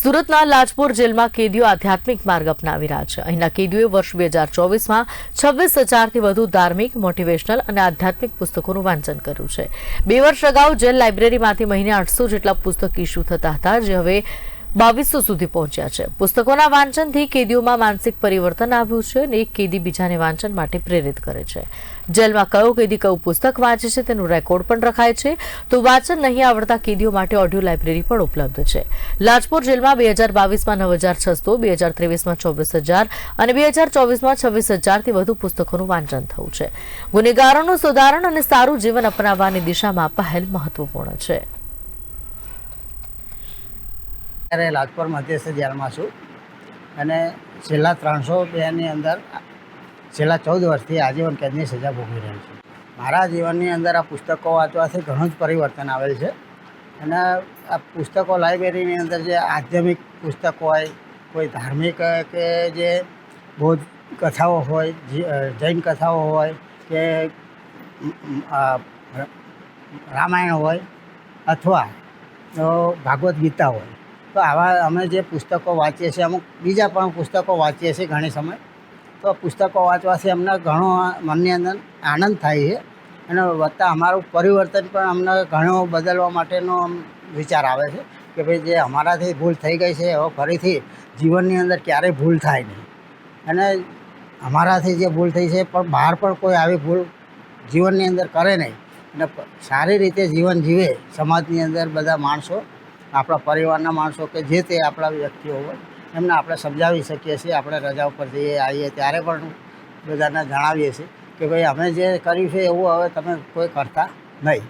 સુરતના લાજપોર જેલમાં કેદીઓ આધ્યાત્મિક માર્ગ અપનાવી રહ્યા છે. અહીંના કેદીઓએ વર્ષ બે હજાર ચોવીસમાં છવ્વીસ હજારથી વધુ ધાર્મિક, મોટિવેશનલ અને આધ્યાત્મિક પુસ્તકોનું વાંચન કર્યું છે. બે વર્ષ અગાઉ જેલ લાઇબ્રેરીમાંથી મહિને આઠસો જેટલા પુસ્તક ઇસ્યુ થતા હતા, જે હવે બાવીસો સુધી પહોંચ્યા છે. પુસ્તકોના વાંચનથી કેદીઓમાં માનસિક પરિવર્તન આવ્યું છે અને એક કેદી બીજાને વાંચન માટે પ્રેરિત કરે છે. જેલમાં કયો કેદી કયું પુસ્તક વાંચે છે તેનું રેકોર્ડ પણ રખાય છે. તો વાંચન નહીં આવડતા કેદીઓ માટે ઓડિયો લાઇબ્રેરી પણ ઉપલબ્ધ છે. લાજપોર જેલમાં બે હજાર બાવીસમાં નવ હજાર છસો બે હજાર ત્રેવીસમાં ચોવીસ હજાર અને બે હજાર ચોવીસમાં છવ્વીસ હજારથી વધુ પુસ્તકોનું વાંચન થયું છે. ગુનેગારોનું સુધારણ અને સારું જીવન અપનાવવાની દિશામાં પહેલ મહત્વપૂર્ણ છે. અત્યારે લાજપોર મધ્યસ્થ જેલમાં છું. અને છેલ્લા ત્રણસો બેની અંદર, છેલ્લા ચૌદ વર્ષથી આજીવન કેદની સજા ભોગવી રહ્યો છું. મારા જીવનની અંદર આ પુસ્તકો વાંચવાથી ઘણું જ પરિવર્તન આવેલ છે. અને આ પુસ્તકો લાઇબ્રેરીની અંદર જે આધ્યાત્મિક પુસ્તકો હોય, કોઈ ધાર્મિક કે જે બૌદ્ધ કથાઓ હોય જૈન કથાઓ હોય, કે રામાયણ હોય, અથવા ભાગવદ્ ગીતા હોય તો આવા અમે જે પુસ્તકો વાંચીએ છીએ, અમુક બીજા પણ પુસ્તકો વાંચીએ છીએ ઘણી સમય. તો પુસ્તકો વાંચવાથી અમને ઘણો મનની અંદર આનંદ થાય છે અને વત્તા અમારું પરિવર્તન પણ અમને ઘણો બદલવા માટેનો વિચાર આવે છે કે ભાઈ જે અમારાથી ભૂલ થઈ ગઈ છે હવે ફરીથી જીવનની અંદર ક્યારેય ભૂલ થાય નહીં. અને અમારાથી જે ભૂલ થઈ છે, પણ બહાર પણ કોઈ આવી ભૂલ જીવનની અંદર કરે નહીં. અને સારી રીતે જીવન જીવે સમાજની અંદર બધા માણસો આપણા પરિવારના માણસો કે જે તે આપણા વ્યક્તિઓ હોય, એમને આપણે સમજાવી શકીએ છીએ, આપણે રજા ઉપર જઈએ, આવીએ ત્યારે પણ બધાને જણાવીએ છીએ કે ભાઈ અમે જે કર્યું છે એવું હવે તમે કોઈ કરતા નહીં.